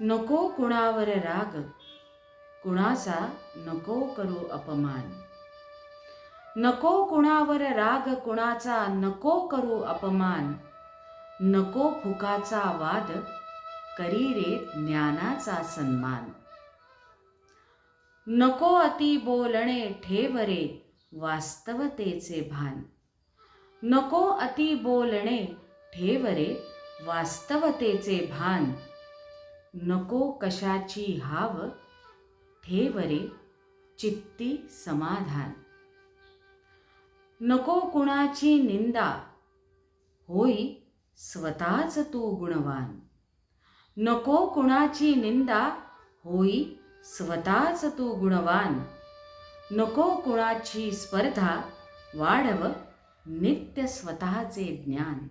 नको कुणावर राग. कुणाचा नको करू अपमान. नको कुणावर राग कुणाचा नको करू अपमान. नको फुकाचा वाद करी रे ज्ञानाचा सन्मान. नको अति बोलणे ठेव रे वास्तवतेचे भान. नको अति बोलणे ठेवरे वास्तवतेचे भान. नको कशाची हाव ठेवरे चित्ती समाधान. नको कुणाची निंदा होई स्वतःच तू गुणवान. नको कुणाची निंदा होई स्वतःच तू गुणवान. नको कुणाची स्पर्धा वाढव नित्य स्वतःचे ज्ञान.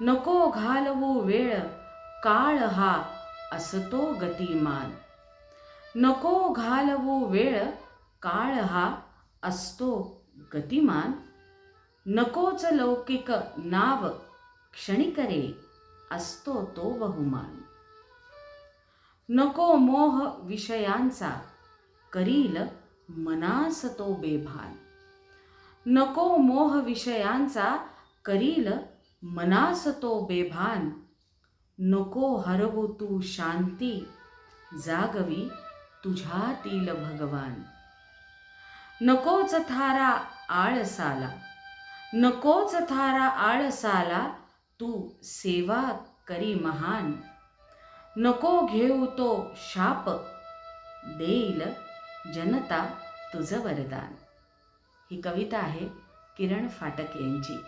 नको घालवू वेळ काळ हा असतो गतिमान. नको घालवो वेळ काळ हा असतो गतिमान. नकोच लौकिक नाव क्षणिकरे असतो तो बहुमान. नको मोह विषयांचा करील मनास तो बेभान. नको मोह विषयांचा करील मनास तो बेभान. नको हरवू तू शांती जागवी तुझ्यातील भगवान. नकोच थारा आळसाला नकोच थारा आळसाला तू सेवा करी महान. नको घेऊ तो शाप देईल जनता तुझं वरदान. ही कविता आहे किरण फाटक यांची.